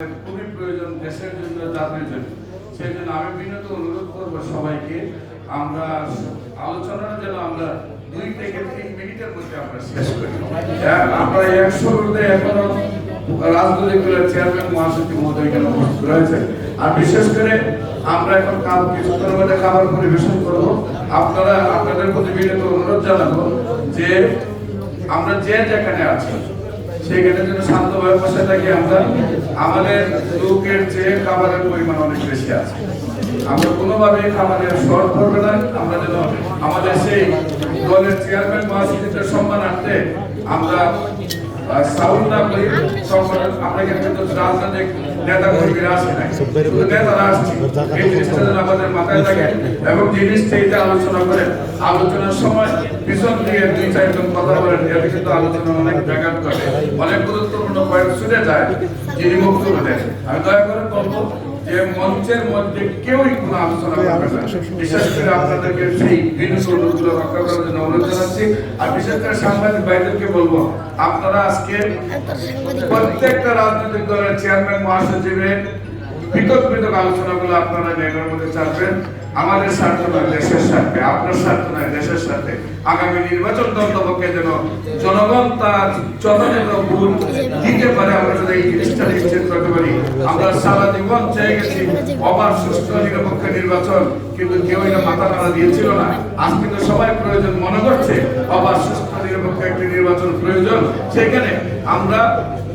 খুবই প্রয়োজন দেশের জন্য জাতির জন্য। সেই জন্য আমি বিনীত অনুরোধ সবাইকে আমরা আলোচনার আমরা দুই থেকে তিন মিনিটের মধ্যে আমরা শেষ করি। হ্যাঁ, আমরা একশো মধ্যে এখনও রাজনৈতিক চেয়ারম্যান মহাসচিব উপস্থিত রয়েছে আর বিশেষ করে আমরা এখন কাল কিছুক্ষণের মধ্যে খাবার পরিবেশন করব। আপনারা আপনাদের প্রতি বিনীত অনুরোধ জানাব যে আমরা যে যেখানে আছি সেখানে যেন শান্তভাবে বসে থাকি আমরা, আমাদের লোকের যে খাবারের পরিমাণ অনেক বেশি আছে। আমরা কোনোভাবে খাবারের শর্ট করবে না, আমরা যেন আমাদের সেই দলের চেয়ারম্যান মহাসচিবের আনতে আমরা সাউন্ড না করি আমরা এখানে রাজনৈতিক নেতা কর্মীরা আসে নাই। শুধু নেতারা আসছে। এই জিনিসটা যেন আমাদের মাথায় থাকে এবং জিনিসটা এটা আলোচনা করে আলোচনার সময় পিছন দিয়ে দুই চারজন কথা বলেন এটা কিন্তু আলোচনা অনেক ব্যাঘাত করে অনেক গুরুত্বপূর্ণ পয়েন্ট শুনে যায় যিনি মুক্ত দেন আমি দয়া করে বলব যে মঞ্চের মধ্যে কেউই কোনো আলোচনা করবে না। বিশেষ করে আপনাদেরকে সেই রক্ষা করার জন্য অনুরোধ জানাচ্ছি। আর বিশেষ করে সাংবাদিক ভাইদেরকে বলব আপনারা আজকে প্রত্যেকটা রাজনৈতিক দলের চেয়ারম্যান মহাসচিবের আলোচনাগুলো আপনারা মধ্যে চাপবেন আমাদের স্বার্থ নয় দেশের স্বার্থে আপনার স্বার্থ নয় দেশের স্বার্থে। আগামী নির্বাচন দন্তপক্ষে যেন জনগণ তার ভুল দিতে পারে আমরা যদি এই জিনিসটা নিশ্চিত আমরা সারা জীবন চেয়ে গেছি, অবাধ সুস্থ নিরপেক্ষ নির্বাচন, কিন্তু কেউ এটা মাথা নাড়া দিয়েছিল না। আজ কিন্তু সবাই প্রয়োজন মনে করছে, অবাধ সুস্থ নিরপেক্ষ একটি নির্বাচন প্রয়োজন। সেখানে আমরা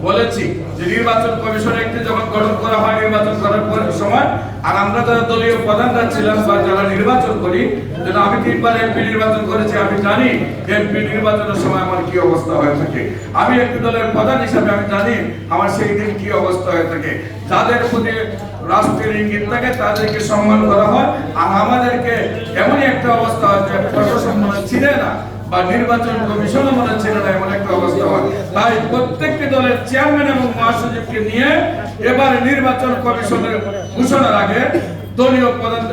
বলেছি যে নির্বাচন কমিশন একটি যখন গঠন করা হয়, নির্বাচন করার সময়। আর আমরা যারা দলীয় প্রধানরা ছিলাম, বা যারা নির্বাচন করি, যেন আমি তিনবার এমপি নির্বাচন করেছি, আমি জানি এমপি নির্বাচনের সময় আমার কি অবস্থা হয়ে থাকে। আমি একটি দলের প্রধান হিসাবে আমি জানি আমার সেই দিন কি অবস্থা হয়ে থাকে। যাদের প্রতি রাষ্ট্রের ইঙ্গিত থাকে, তাদেরকে সম্মান করা হয়। আর আমাদেরকে এমনই একটা অবস্থা হয় যে প্রশাসন মনে ছিঁড়ে না বা নির্বাচন কমিশনও মনে ছিল না এমন একটা অবস্থা হয়। তাই প্রত্যেকটি দলের চেয়ারম্যান এবং মহাসচিবকে নিয়ে এবার নির্বাচন কমিশনের ঘোষণার আগে দলীয় প্রধান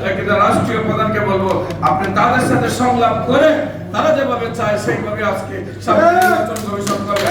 রাষ্ট্রীয় প্রধানকে বলব, আপনি তাদের সাথে সংলাপ করে তারা যেভাবে চায় সেইভাবে আজকে নির্বাচন কমিশন করবে।